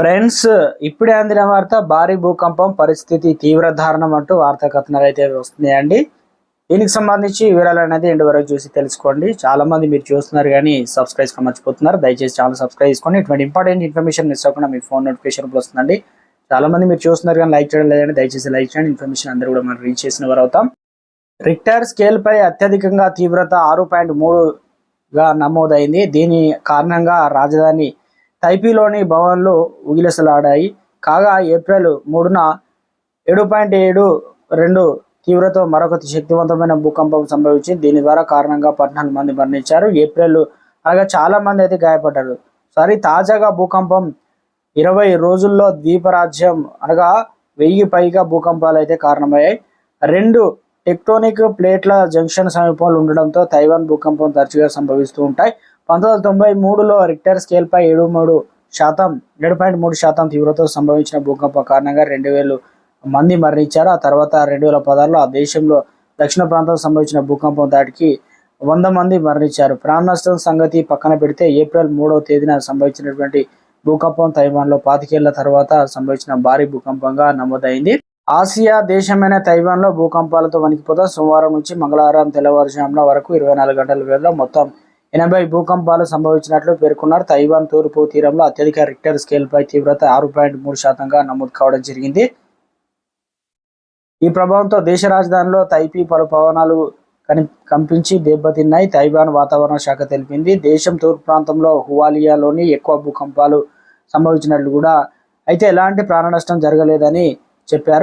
Friends ఇప్పుడే అందిన వార్త భారీ భూకంపం పరిస్థితి తీవ్ర దారుణం అంటూ వార్తా కథనాలు అయితే వస్తున్నాయండి. దీనికి సంబంధించి వివరాలు అనేది ఎండు వరకు చూసి తెలుసుకోండి. చాలా మంది మీరు చూస్తున్నారు కానీ సబ్స్క్రైబ్ మర్చిపోతున్నారు. దయచేసి ఛానల్ సబ్స్క్రైబ్ చేసుకోండి ఇటువంటి ఇంపార్టెంట్ ఇన్ఫర్మేషన్ మిస్ అవ్వకుండా మీ ఫోన్ నోటిఫికేషన్ వస్తుందండి. చాలా మంది మీరు చూస్తున్నారు కానీ లైక్ చేయడం లేదండి. దయచేసి లైక్ చేయండి. ఇన్ఫర్మేషన్ అందరూ కూడా మనం రీచ్ చేసిన వారు అవుతాం. రిక్టర్ స్కేల్ పై అత్యధికంగా తీవ్రత ఆరు పాయింట్ మూడుగా నమోదైంది. దీని కారణంగా రాజధాని తైపీలోని భవన్లు ఉగిలసలాడాయి. కాగా ఏప్రిల్ మూడున ఏడు పాయింట్ ఏడు రెండు తీవ్రతో మరొక శక్తివంతమైన భూకంపం సంభవించింది. దీని ద్వారా కారణంగా పద్నాలుగు మంది మరణించారు. ఏప్రిల్ అలాగే చాలా మంది అయితే గాయపడ్డారు. సారీ తాజాగా భూకంపం ఇరవై రోజుల్లో ద్వీపరాజ్యం అనగా వెయ్యి పైగా భూకంపాలు అయితే కారణమయ్యాయి. రెండు టెక్టోనిక్ ప్లేట్ల జంక్షన్ సమీపంలో ఉండడంతో తైవాన్ భూకంపం తరచుగా సంభవిస్తూ ఉంటాయి. పంతొమ్మిది వందల తొంభై మూడులో రిక్టర్ స్కేల్పై ఏడు మూడు శాతం ఏడు పాయింట్ మూడు శాతం తీవ్రత సంభవించిన భూకంపం కారణంగా రెండు వేలు మంది మరణించారు. ఆ తర్వాత రెండు వేల పదహారులో ఆ దేశంలో దక్షిణ ప్రాంతం సంభవించిన భూకంపం దాటికి వంద మంది మరణించారు. ప్రాణ నష్టం సంగతి పక్కన పెడితే ఏప్రిల్ మూడవ తేదీన సంభవించినటువంటి భూకంపం తైవాన్లో పాతికేళ్ళ తర్వాత సంభవించిన భారీ భూకంపంగా నమోదైంది. ఆసియా దేశమైన తైవాన్లో భూకంపాలతో వణికిపోతా సోమవారం నుంచి మంగళవారం తెల్లవారుజామున వరకు ఇరవై నాలుగు గంటల వ్యవధిలో మొత్తం ఎనభై భూకంపాలు సంభవించినట్లు పేర్కొన్నారు. తైవాన్ తూర్పు తీరంలో అత్యధిక రిక్టర్ స్కేల్పై తీవ్రత ఆరు పాయింట్ మూడు శాతంగా నమోదు కావడం జరిగింది. ఈ ప్రభావంతో దేశ రాజధానిలో తైపీ పలు పవనాలు కని కంపించి దెబ్బతిన్నాయి. తైవాన్ వాతావరణ శాఖ తెలిపింది. దేశం తూర్పు ప్రాంతంలో హువాలియాలోని ఎక్కువ భూకంపాలు సంభవించినట్లు కూడా. అయితే ఎలాంటి ప్రాణ నష్టం జరగలేదని చెప్పారు.